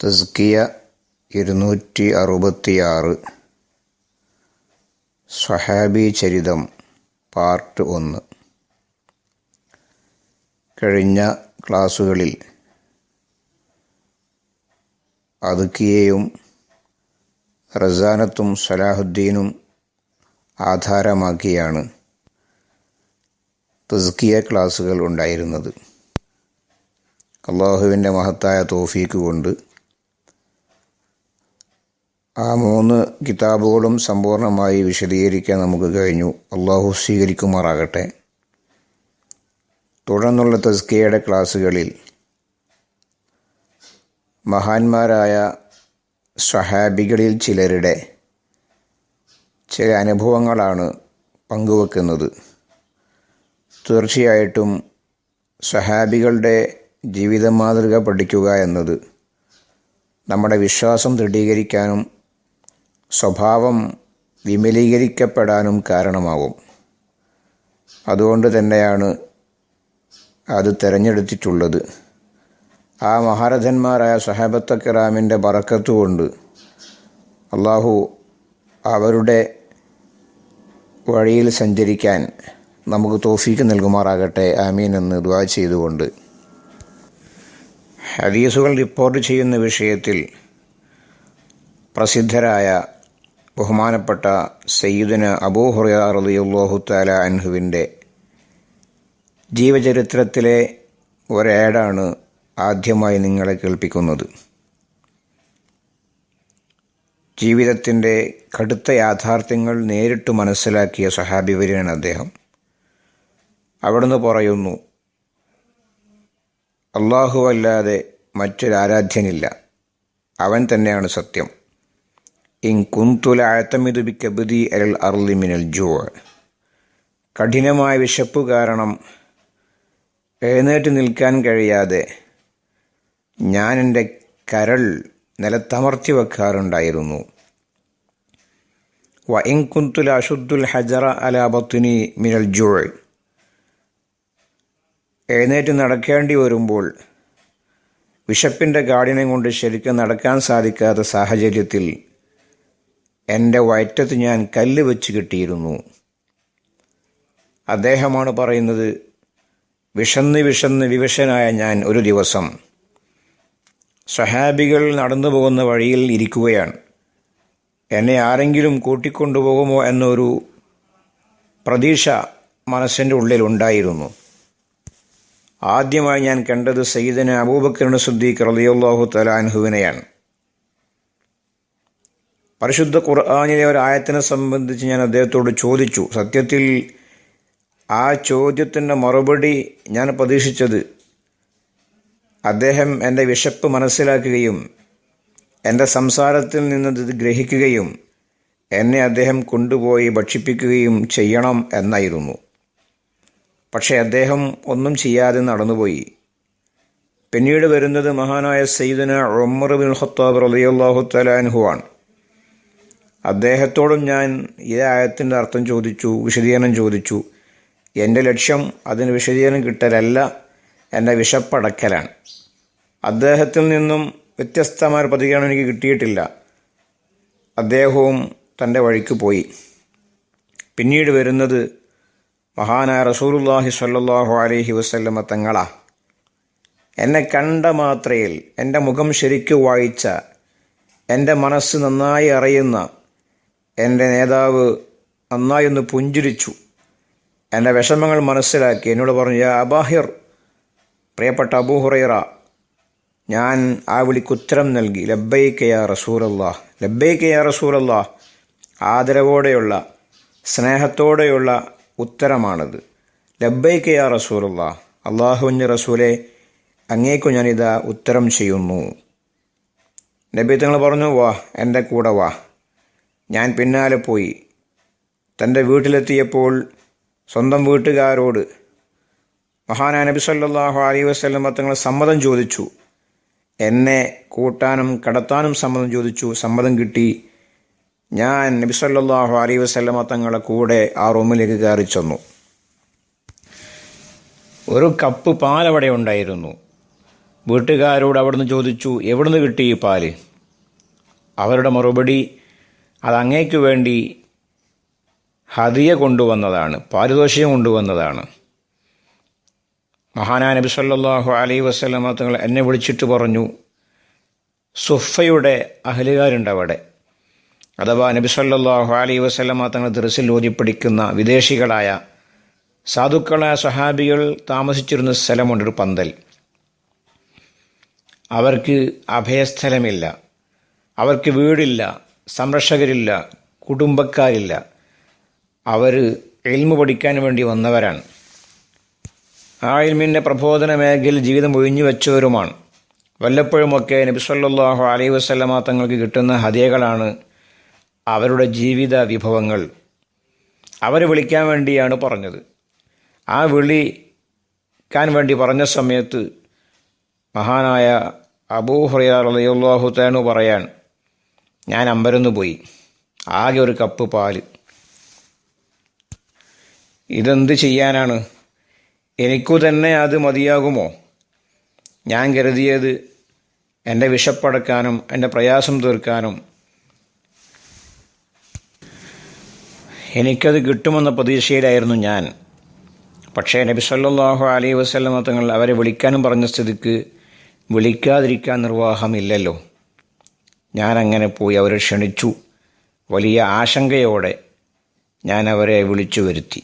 തസ്കിയ ഇരുന്നൂറ്റി അറുപത്തിയാറ് സ്വഹാബി ചരിതം പാർട്ട് ഒന്ന്. കഴിഞ്ഞ ക്ലാസ്സുകളിൽ അതുക്കിയെയും റസാനത്തും സലാഹുദ്ദീനും ആധാരമാക്കിയാണ് തസ്കിയ ക്ലാസ്സുകൾ ഉണ്ടായിരുന്നത്. അള്ളാഹുവിന്റെ മഹത്തായ തോഫീക്ക് കൊണ്ട് ആ മൂന്ന് കിതാബുകളും സമ്പൂർണമായി വിശദീകരിക്കാൻ നമുക്ക് കഴിഞ്ഞു. അള്ളാഹു സ്വീകരിക്കുമാറാകട്ടെ. തുടർന്നുള്ള തസ്കിയയുടെ ക്ലാസ്സുകളിൽ മഹാന്മാരായ സഹാബികളിൽ ചിലരുടെ ചില അനുഭവങ്ങളാണ് പങ്കുവെക്കുന്നത്. തീർച്ചയായിട്ടും സഹാബികളുടെ ജീവിത മാതൃക പഠിക്കുക എന്നത് നമ്മുടെ വിശ്വാസം ദൃഢീകരിക്കാനും സ്വഭാവം വിമലീകരിക്കപ്പെടാനും കാരണമാവും. അതുകൊണ്ട് തന്നെയാണ് അത് തിരഞ്ഞെടുത്തിട്ടുള്ളത്. ആ മഹാരഥന്മാരായ സഹാബത്ത കിറാമിന്റെ കൊണ്ട് അള്ളാഹു അവരുടെ വഴിയിൽ സഞ്ചരിക്കാൻ നമുക്ക് തോഫീക്ക് നൽകുമാറാകട്ടെ. ആമീൻ എന്ന് ദ്വാ ചെയ്തുകൊണ്ട്. ഹദീസുകൾ റിപ്പോർട്ട് ചെയ്യുന്ന വിഷയത്തിൽ പ്രസിദ്ധരായ ബഹുമാനപ്പെട്ട സയ്യിദിന് അബൂ ഹുറിയാറിയാഹു താല അൻഹുവിന്റെ ജീവചരിത്രത്തിലെ ഒരേടാണ് ആദ്യമായി നിങ്ങളെ കേൾപ്പിക്കുന്നത്. ജീവിതത്തിന്റെ കടുത്ത യാഥാർത്ഥ്യങ്ങൾ നേരിട്ട് മനസ്സിലാക്കിയ സഹാബിവര്യനാണ് അദ്ദേഹം. അവിടുന്ന് പറയുന്നു അള്ളാഹുവല്ലാതെ മറ്റൊരാരാധ്യനില്ല. അവൻ തന്നെയാണ് സത്യം. ഇൻ കുന്തുല അഴത്തമിതുബി അരൽ അൽ അർലിമിനൽ ജോ കഠിനമായ വിശപ്പ് കാരണം എഴുന്നേറ്റ് നിൽക്കാൻ കഴിയാതെ ഞാൻ എന്റെ കരൾ നിലത്തമർത്തി വെക്കാറുണ്ടായിരുന്നു. വ ഇൻ കുന്തുല അഷുദ്ദുൽ ഹജറ അലാബത്തുനി മിനൽ ജോ എഴുന്നേറ്റ് നടക്കേണ്ടി വരുമ്പോൾ വിശപ്പിന്റെ ഗാഠിനം കൊണ്ട് ശരിക്കും നടക്കാൻ സാധിക്കാത്ത സാഹചര്യത്തിൽ എന്റെ വയറ്റത്ത് ഞാൻ കല്ല് വെച്ച് കിട്ടിയിരുന്നു. അദ്ദേഹമാണ് പറയുന്നത് വിഷന്ന് വിഷന്ന് വിവശനായ ഞാൻ ഒരു ദിവസം സഹാബികൾ നടന്നു പോകുന്ന വഴിയിൽ ഇരിക്കുകയാണ്. എന്നെ ആരെങ്കിലും കൂട്ടിക്കൊണ്ടുപോകുമോ എന്നൊരു പ്രതീക്ഷ മനസ്സിന്റെ ഉള്ളിലുണ്ടായിരുന്നു ആദ്യമായി ഞാൻ കണ്ടത് സയ്യിദന അബൂബക്കറിന് സുദ്ദീഖ് റളിയല്ലാഹു തലാൻഹുവിനെയാണ് പരിശുദ്ധ ഖുർആാനിലെ ഒരു ആയത്തിനെ സംബന്ധിച്ച് ഞാൻ അദ്ദേഹത്തോട് ചോദിച്ചു. സത്യത്തിൽ ആ ചോദ്യത്തിന്റെ മറുപടി ഞാൻ പ്രതീക്ഷിച്ചത് അദ്ദേഹം എന്റെ വിശപ്പ് മനസ്സിലാക്കുകയും എന്റെ സംസാരത്തിൽ നിന്ന് ഗ്രഹിക്കുകയും എന്നെ അദ്ദേഹം കൊണ്ടുപോയി ഭക്ഷിപ്പിക്കുകയും ചെയ്യണം എന്നായിരുന്നു. പക്ഷേ അദ്ദേഹം ഒന്നും ചെയ്യാതെ നടന്നുപോയി. പിന്നീട് വരുന്നത് മഹാനായ സയ്യിദന ഉമർ ബിൻ ഖത്താബ് റളിയല്ലാഹു തലാൻഹുവാണ് അദ്ദേഹത്തോടും ഞാൻ ഈ ആയത്തിന്റെ അർത്ഥം ചോദിച്ചു വിശദീകരണം ചോദിച്ചു. എന്റെ ലക്ഷ്യം അതിന് വിശദീകരണം കിട്ടലല്ല എന്റെ വിശപ്പടക്കലാണ്. അദ്ദേഹത്തിൽ നിന്നും വ്യത്യസ്തമായ പ്രതികരണം എനിക്ക് കിട്ടിയിട്ടില്ല. അദ്ദേഹവും തന്റെ വഴിക്ക് പോയി. പിന്നീട് വരുന്നത് മഹാനായ റസൂലുല്ലാഹി സല്ലാഹു അലഹി വസല്ലമ തങ്ങളാ. എന്നെ കണ്ട മാത്രയിൽ എന്റെ മുഖം ശരിക്കു വായിച്ച എന്റെ മനസ്സ് നന്നായി അറിയുന്ന എന്റെ നേതാവ് നന്നായൊന്ന് പുഞ്ചിരിച്ചു. എന്റെ വിഷമങ്ങൾ മനസ്സിലാക്കി എന്നോട് പറഞ്ഞു അബാഹിർ പ്രിയപ്പെട്ട അബൂഹുറൈറ ഞാൻ ആ വിളിക്ക് ഉത്തരം നൽകി. ലബ്ബൈക്കയാ യാ ലബ്ബൈക്കയാ റസൂറല്ലാ ആദരവോടെയുള്ള സ്നേഹത്തോടെയുള്ള ഉത്തരമാണത്. ലബ്ബൈക്കയാ റസൂലുള്ള അള്ളാഹുവിന്റെ റസൂലെ അങ്ങേക്കു ഞാനിതാ ഉത്തരം ചെയ്യുന്നു. നബി തങ്ങൾ പറഞ്ഞു വാ എന്റെ കൂടെ വാ. ഞാൻ പിന്നാലെ പോയി. തന്റെ വീട്ടിലെത്തിയപ്പോൾ സ്വന്തം വീട്ടുകാരോട് മഹാനാ നബി സല്ലാഹു അലൈ വസ്ലം തങ്ങൾ സമ്മതം ചോദിച്ചു. എന്നെ കൂട്ടാനും കടത്താനും സമ്മതം ചോദിച്ചു. സമ്മതം കിട്ടി. ഞാൻ നബി സല്ലാഹു അലൈ വസ്ലമ തങ്ങളെ കൂടെ ആ റൂമിലേക്ക് കയറി ചെന്നു. ഒരു കപ്പ് പാലവിടെ ഉണ്ടായിരുന്നു. വീട്ടുകാരോട് അവിടുന്ന് ചോദിച്ചു എവിടുന്ന് കിട്ടി ഈ പാൽ? അവരുടെ മറുപടി അത് അങ്ങേക്ക് വേണ്ടി ഹദിയ കൊണ്ടുവന്നതാണ് പാരിതോഷികം കൊണ്ടുവന്നതാണ്. മഹാനാ നബി സല്ലാഹു അലൈ വസല്ലമ തങ്ങൾ എന്നെ വിളിച്ചിട്ട് പറഞ്ഞു സുഫയുടെ അഹലുകാരുണ്ട് അവിടെ അഥവാ നബി സല്ലാഹു അലൈ വസല്ലമ തങ്ങൾ ദർസിൽ ഓതിപ്പിടിക്കുന്ന വിദേശികളായ സാധുക്കളായ സഹാബികൾ താമസിച്ചിരുന്ന സ്ഥലമുണ്ട് ഒരു പന്തൽ. അവർക്ക് അഭയസ്ഥലമില്ല അവർക്ക് വീടില്ല സംരക്ഷകരില്ല കുടുംബക്കാരില്ല. അവർ എൽമു പഠിക്കാൻ വേണ്ടി വന്നവരാണ്. ആ ഇൽമിന്റെ പ്രബോധന മേഖലയിൽ ജീവിതം ഒഴിഞ്ഞു വെച്ചവരുമാണ്. വല്ലപ്പോഴുമൊക്കെ നബി സല്ലല്ലാഹു അലൈഹി വസല്ലമ തങ്ങൾക്ക് കിട്ടുന്ന ഹദിയകളാണ് അവരുടെ ജീവിത വിഭവങ്ങൾ. അവരെ വിളിക്കാൻ വേണ്ടിയാണ് പറഞ്ഞത്. ആ വിളിക്കാൻ വേണ്ടി പറഞ്ഞ സമയത്ത് മഹാനായ അബൂ ഹുറൈറ റളിയല്ലാഹു തആനു പറയാൻ ഞാൻ അമ്പരന്ന് പോയി. ആകെ ഒരു കപ്പ് പാൽ. ഇതെന്ത് ചെയ്യാനാണ്? എനിക്കു തന്നെ അത് മതിയാകുമോ? ഞാൻ കരുതിയത് എന്റെ വിശപ്പടക്കാനും എന്റെ പ്രയാസം തീർക്കാനും. എനിക്കത് കിട്ടുമെന്ന പ്രതീക്ഷയിലായിരുന്നു ഞാൻ. പക്ഷേ നബി സല്ലാഹു അലൈഹി തങ്ങൾ അവരെ വിളിക്കാനും പറഞ്ഞ സ്ഥിതിക്ക് വിളിക്കാതിരിക്കാൻ നിർവാഹമില്ലല്ലോ. ഞാൻ അങ്ങനെ പോയി അവരെ ക്ഷണിച്ചു. വലിയ ആശങ്കയോടെ ഞാൻ അവരെ വിളിച്ചു വരുത്തി.